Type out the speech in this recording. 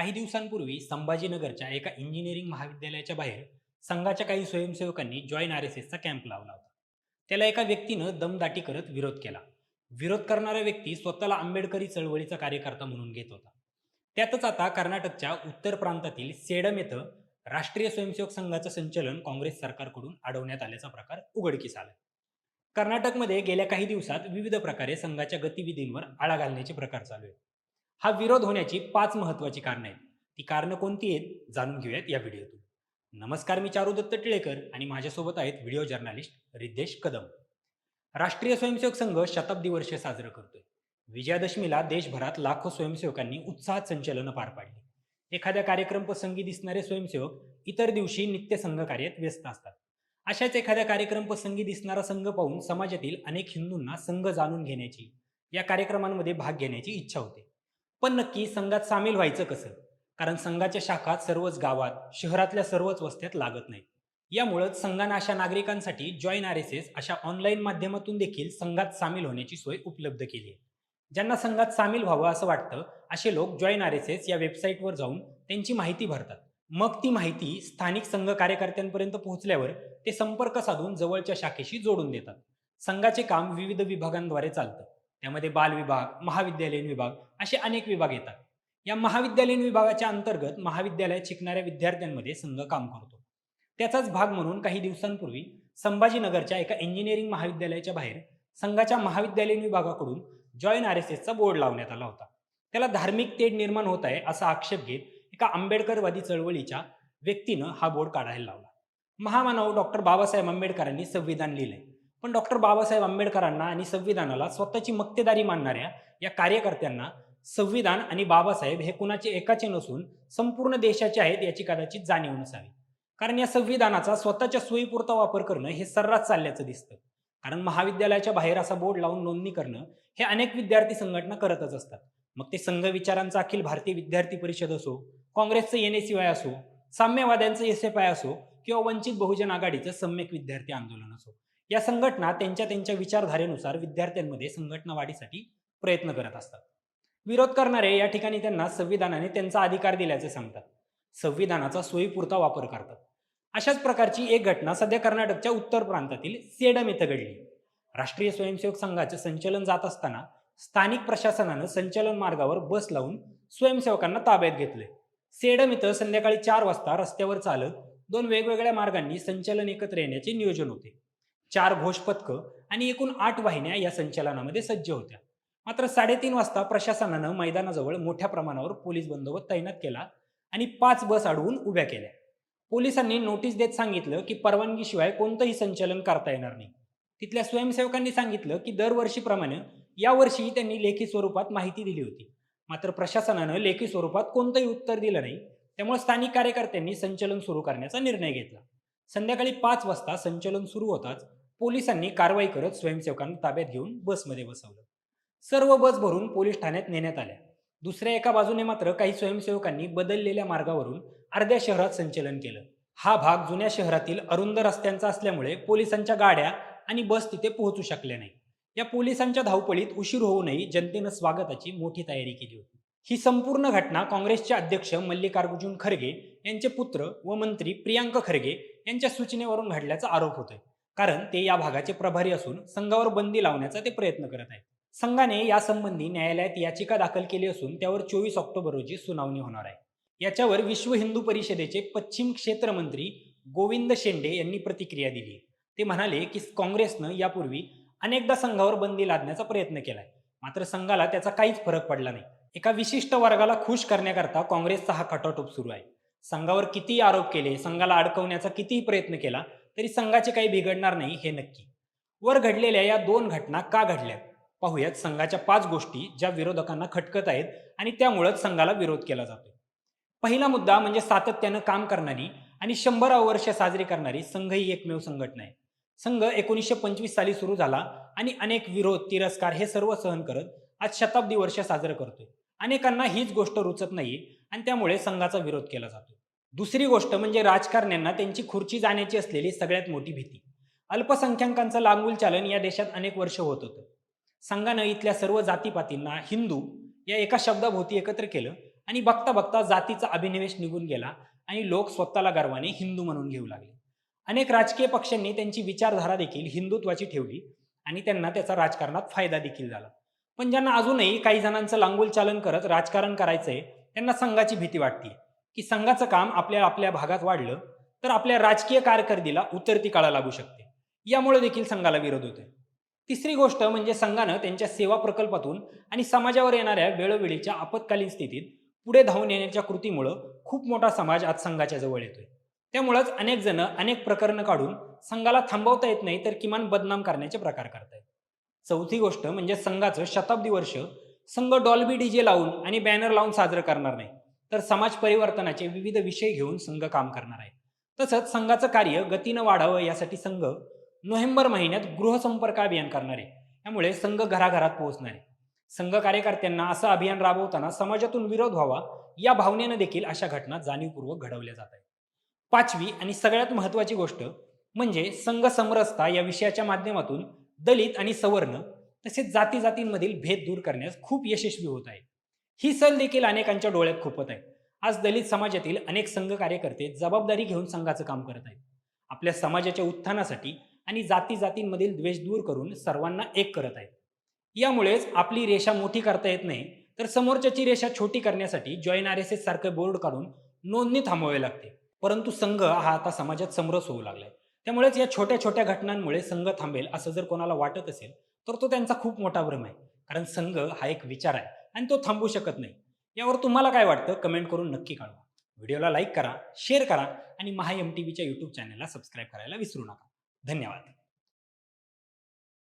काही दिवसांपूर्वी संभाजीनगरच्या एका इंजिनिअरिंग महाविद्यालयाच्या बाहेर संघाच्या काही स्वयंसेवकांनी जॉईन आर एस एसचा कॅम्प लावला होता. त्याला एका व्यक्तीनं दमदाटी करत विरोध केला. विरोध करणारा व्यक्ती स्वतःला आंबेडकरी चळवळीचा कार्यकर्ता म्हणून घेत होता. त्यातच आता कर्नाटकच्या उत्तर प्रांतातील सेडम येथं राष्ट्रीय स्वयंसेवक संघाचं संचलन काँग्रेस सरकारकडून अडवण्यात आल्याचा प्रकार उघडकीस आला. कर्नाटकमध्ये गेल्या काही दिवसात विविध प्रकारे संघाच्या गतिविधींवर आळा घालण्याचे प्रकार चालू आहेत. हा विरोध होण्याची पाच महत्वाची कारणं आहेत. ती कारणं कोणती आहेत? जाणून घेऊयात या व्हिडिओतून. नमस्कार मी चारुदत्त टिळेकर आणि माझ्यासोबत आहेत व्हिडिओ जर्नालिस्ट रिद्धेश कदम. राष्ट्रीय स्वयंसेवक संघ शताब्दी वर्ष साजरं करतोय. विजयादशमीला देशभरात लाखो स्वयंसेवकांनी उत्साहात संचलनं पार पाडली. एखाद्या कार्यक्रम प्रसंगी दिसणारे स्वयंसेवक इतर दिवशी नित्य संघ कार्यात व्यस्त असतात. अशाच एखाद्या कार्यक्रम प्रसंगी दिसणारा संघ पाहून समाजातील अनेक हिंदूंना संघ जाणून घेण्याची या कार्यक्रमांमध्ये भाग घेण्याची इच्छा होते. पण नक्की संघात सामील व्हायचं कसं? कारण संघाच्या शाखा सर्वच गावात शहरातल्या सर्वच वस्त्यात लागत नाही यामुळंच संघानं अशा नागरिकांसाठी जॉईन आर एस एस अशा ऑनलाईन माध्यमातून देखील संघात सामील होण्याची सोय उपलब्ध केली आहे. ज्यांना संघात सामील व्हावं असं वाटतं असे लोक जॉईन आर एस एस या वेबसाईटवर जाऊन त्यांची माहिती भरतात. मग ती माहिती स्थानिक संघ कार्यकर्त्यांपर्यंत पोहोचल्यावर ते संपर्क साधून जवळच्या शाखेशी जोडून देतात. संघाचे काम विविध विभागांद्वारे चालतं. त्यामध्ये बाल विभाग महाविद्यालयीन विभाग असे अनेक विभाग येतात. या महाविद्यालयीन विभागाच्या अंतर्गत महाविद्यालयात शिकणाऱ्या विद्यार्थ्यांमध्ये संघ काम करतो. त्याचाच भाग म्हणून काही दिवसांपूर्वी संभाजीनगरच्या एका इंजिनिअरिंग महाविद्यालयाच्या बाहेर संघाच्या महाविद्यालयीन विभागाकडून जॉईन आर एस एसचा बोर्ड लावण्यात आला होता. त्याला धार्मिक तेढ निर्माण होत आहे असा आक्षेप घेत एका आंबेडकरवादी चळवळीच्या व्यक्तीनं हा बोर्ड काढायला लावला. महामानव डॉक्टर बाबासाहेब आंबेडकरांनी संविधान लिहिलंय. पण डॉक्टर बाबासाहेब आंबेडकरांना आणि संविधानाला स्वतःची मक्तेदारी मानणाऱ्या या कार्यकर्त्यांना संविधान आणि बाबासाहेब हे कुणाचे एकाचे नसून संपूर्ण देशाचे आहेत याची कदाचित जाणीव नसावी. कारण या संविधानाचा स्वतःच्या सोयीपुरता वापर करणं हे सर्रास चालल्याचं दिसतं. कारण महाविद्यालयाच्या बाहेर असा बोर्ड लावून नोंदणी करणं हे अनेक विद्यार्थी संघटना करतच असतात. मग ते संघ विचारांचा अखिल भारतीय विद्यार्थी परिषद असो काँग्रेसचं एन एस वाय असो साम्यवाद्यांचं एस एफ आय असो किंवा वंचित बहुजन आघाडीचं सम्यक विद्यार्थी आंदोलन असो. या संघटना त्यांच्या त्यांच्या विचारधारेनुसार विद्यार्थ्यांमध्ये संघटना वाढीसाठी प्रयत्न करत असतात. विरोध करणारे या ठिकाणी त्यांना संविधानाने त्यांचा अधिकार दिल्याचे सांगतात. संविधानाचा सोयीपुरता वापर करतात. अशाच प्रकारची एक घटना सध्या कर्नाटकच्या उत्तर प्रांतातील सेडम येथे घडली. राष्ट्रीय स्वयंसेवक संघाचे संचलन जात असताना स्थानिक प्रशासनानं संचलन मार्गावर बस लावून स्वयंसेवकांना ताब्यात घेतले सेडम इथं संध्याकाळी चार वाजता रस्त्यावर चालत दोन वेगवेगळ्या मार्गांनी संचलन एकत्र येण्याचे नियोजन होते. चार घोषपथकं आणि एकूण आठ वाहिन्या या संचलनामध्ये सज्ज होत्या. मात्र साडेतीन वाजता प्रशासनानं मैदानाजवळ मोठ्या प्रमाणावर पोलीस बंदोबस्त तैनात केला आणि पाच बस अडवून उभ्या केल्या. पोलिसांनी नोटीस देत सांगितलं की परवानगीशिवाय कोणतंही संचलन करता येणार नाही. तिथल्या स्वयंसेवकांनी सांगितलं की दरवर्षीप्रमाणे यावर्षीही त्यांनी लेखी स्वरूपात माहिती दिली होती. मात्र प्रशासनानं लेखी स्वरूपात कोणतंही उत्तर दिलं नाही. त्यामुळे स्थानिक कार्यकर्त्यांनी संचलन सुरू करण्याचा निर्णय घेतला. संध्याकाळी पाच वाजता संचलन सुरू होताच पोलिसांनी कारवाई करत स्वयंसेवकांना ताब्यात घेऊन बसमध्ये बसवलं. सर्व बस भरून पोलीस ठाण्यात नेण्यात आल्या. दुसऱ्या एका बाजूने मात्र काही स्वयंसेवकांनी बदललेल्या मार्गावरून अर्ध्या शहरात संचलन केलं. हा भाग जुन्या शहरातील अरुंद रस्त्यांचा असल्यामुळे पोलिसांच्या गाड्या आणि बस तिथे पोहोचू शकल्या नाही या पोलिसांच्या धावपळीत उशीर होऊनही जनतेनं स्वागताची मोठी तयारी केली होती. ही संपूर्ण घटना काँग्रेसचे अध्यक्ष मल्लिकार्जुन खरगे यांचे पुत्र व मंत्री प्रियांका खरगे यांच्या सूचनेवरून घडल्याचा आरोप होतोय. कारण ते या भागाचे प्रभारी असून संघावर बंदी लावण्याचा ते प्रयत्न करत आहेत. संघाने यासंबंधी न्यायालयात याचिका दाखल केली असून त्यावर चोवीस ऑक्टोबर रोजी सुनावणी होणार आहे. याच्यावर विश्व हिंदू परिषदेचे पश्चिम क्षेत्र मंत्री गोविंद शेंडे यांनी प्रतिक्रिया दिली. ते म्हणाले की काँग्रेसनं यापूर्वी अनेकदा संघावर बंदी लादण्याचा प्रयत्न केलाय. मात्र संघाला त्याचा काहीच फरक पडला नाही. एका विशिष्ट वर्गाला खुश करण्याकरता काँग्रेसचा हा खटाटोप सुरू आहे. संघावर कितीही आरोप केले संघाला अडकवण्याचा कितीही प्रयत्न केला तरी संघाचे काही बिघडणार नाही हे नक्की. वर घडलेल्या या दोन घटना का घडल्यात? पाहूयात संघाच्या पाच गोष्टी ज्या विरोधकांना खटकत आहेत आणि त्यामुळेच संघाला विरोध केला जातो पहिला मुद्दा म्हणजे सातत्यानं काम करणारी आणि शंभरावं वर्ष साजरी करणारी संघ ही एकमेव संघटना आहे. संघ एकोणीसशे पंचवीस साली सुरू झाला आणि अनेक विरोध तिरस्कार हे सर्व सहन करत आज शताब्दी वर्ष साजरं करतोय. अनेकांना हीच गोष्ट रुचत नाही आणि त्यामुळे संघाचा विरोध केला जातो दुसरी गोष्ट म्हणजे राजकारण्यांना त्यांची खुर्ची जाण्याची असलेली सगळ्यात मोठी भीती. अल्पसंख्याकांचं लागूल चालन या देशात अनेक वर्ष होत होतं. संघानं इथल्या सर्व जातीपातींना हिंदू या एका शब्दाभोवती एकत्र केलं आणि बघता बघता जातीचा अभिनिवेश निघून गेला आणि लोक स्वतःला गर्वाने हिंदू म्हणून घेऊ लागले. अनेक राजकीय पक्षांनी त्यांची विचारधारा देखील हिंदुत्वाची ठेवली आणि त्यांना त्याचा राजकारणात फायदा देखील झाला. पण ज्यांना अजूनही काही जणांचं लांगुल चालन करत राजकारण करायचंय त्यांना संघाची भीती वाटते की संघाचं काम आपल्या आपल्या भागात वाढलं तर आपल्या राजकीय कारकिर्दीला उतरती काळा लागू शकते. यामुळे देखील संघाला विरोध होतोय. तिसरी गोष्ट म्हणजे संघानं त्यांच्या सेवा प्रकल्पातून आणि समाजावर येणाऱ्या वेळोवेळीच्या आपत्कालीन स्थितीत पुढे धावून येण्याच्या कृतीमुळं खूप मोठा समाज आज संघाच्या जवळ येतोय. त्यामुळंच अनेक जण अनेक प्रकरणं काढून संघाला थांबवता येत नाही तर किमान बदनाम करण्याचे प्रकार करतायत. चौथी गोष्ट म्हणजे संघाचं शताब्दी वर्ष संघ डॉल्बी डीजे लावून आणि बॅनर लावून साजरं करणार नाही. तर समाज परिवर्तनाचे विविध विषय घेऊन संघ काम करणार आहे. तसंच संघाचं कार्य गतीनं वाढावं यासाठी संघ नोव्हेंबर महिन्यात गृहसंपर्क अभियान करणार आहे. त्यामुळे संघ घराघरात पोहोचणार आहे. संघ कार्यकर्त्यांना असं अभियान राबवताना समाजातून विरोध व्हावा या भावनेनं देखील अशा घटना जाणीवपूर्वक घडवल्या जात आहेत. पाचवी आणि सगळ्यात महत्त्वाची गोष्ट म्हणजे संघ समरसता या विषयाच्या माध्यमातून दलित आणि सवर्ण तसेच जाती जातींमधील भेद दूर करण्यास खूप यशस्वी होत आहे. ही सल देखील अनेकांच्या डोळ्यात खुपत आहे. आज दलित समाजातील अनेक संघ कार्यकर्ते जबाबदारी घेऊन संघाचं काम करत आहेत. आपल्या समाजाच्या उत्थानासाठी आणि जाती जातींमधील द्वेष दूर करून सर्वांना एक करत आहेत. यामुळेच आपली रेषा मोठी करता येत नाही तर समोरच्याची रेषा छोटी करण्यासाठी जॉईन आर एस एस सारखं बोर्ड काढून नोंदणी थांबवावी लागते. परंतु संघ हा आता समाजात समरस होऊ लागलाय. त्यामुळेच या छोट्या छोट्या घटनांमुळे संघ थांबेल असं जर कोणाला वाटत असेल तर तो त्यांचा खूप मोठा भ्रम आहे. कारण संघ हा एक विचार आहे. आणि तो थांबू शकत नाही. यावर तुम्हाला काय वाटतं? कमेंट करून नक्की कळवा. व्हिडिओला लाईक करा शेअर करा आणि महा एम टी व्हीच्या यूट्यूब चॅनलला सबस्क्राईब करायला विसरू नका. धन्यवाद.